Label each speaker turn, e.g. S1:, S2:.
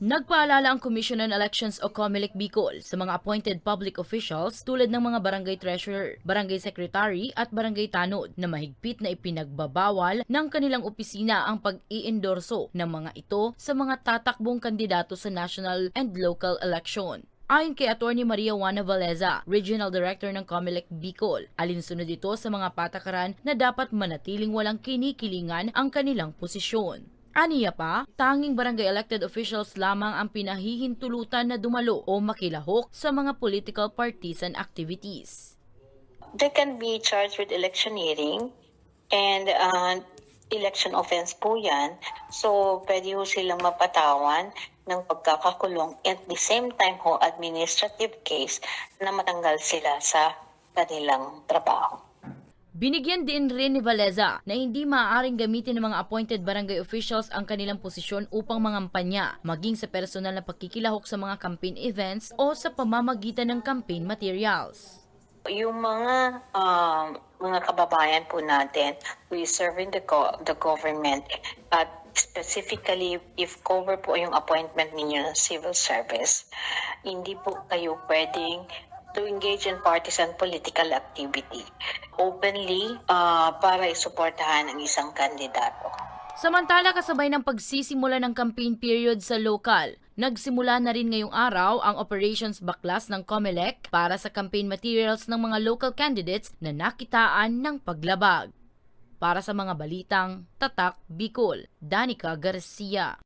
S1: Nagpaalala ang Commission on Elections o COMELEC Bicol sa mga appointed public officials tulad ng mga barangay treasurer, barangay secretary at barangay tanod na mahigpit na ipinagbabawal ng kanilang opisina ang pag-iendorso ng mga ito sa mga tatakbong kandidato sa national and local election. Ayon kay Attorney Maria Juana Valeza, Regional Director ng COMELEC Bicol, alinsunod ito sa mga patakaran na dapat manatiling walang kinikilingan ang kanilang posisyon. Aniya pa, tanging barangay elected officials lamang ang pinahihintulutan na dumalo o makilahok sa mga political partisan activities.
S2: They can be charged with electioneering and uh, election offense po yan. So, pwede ho silang mapatawan ng pagkakakulong at the same time ho administrative case na matanggal sila sa kanilang trabaho.
S1: Binigyan din rin ni Valeza na hindi maaaring gamitin ng mga appointed barangay officials ang kanilang posisyon upang mangampanya, maging sa personal na pagkikilahok sa mga campaign events o sa pamamagitan ng campaign materials.
S2: Yung mga um, mga kababayan po natin who is serving the, go- the government at specifically if cover po yung appointment ninyo ng civil service, hindi po kayo pwedeng to engage in partisan political activity openly uh, para isuportahan ang isang kandidato.
S1: Samantala kasabay ng pagsisimula ng campaign period sa lokal, nagsimula na rin ngayong araw ang operations baklas ng COMELEC para sa campaign materials ng mga local candidates na nakitaan ng paglabag. Para sa mga balitang Tatak Bicol, Danica Garcia.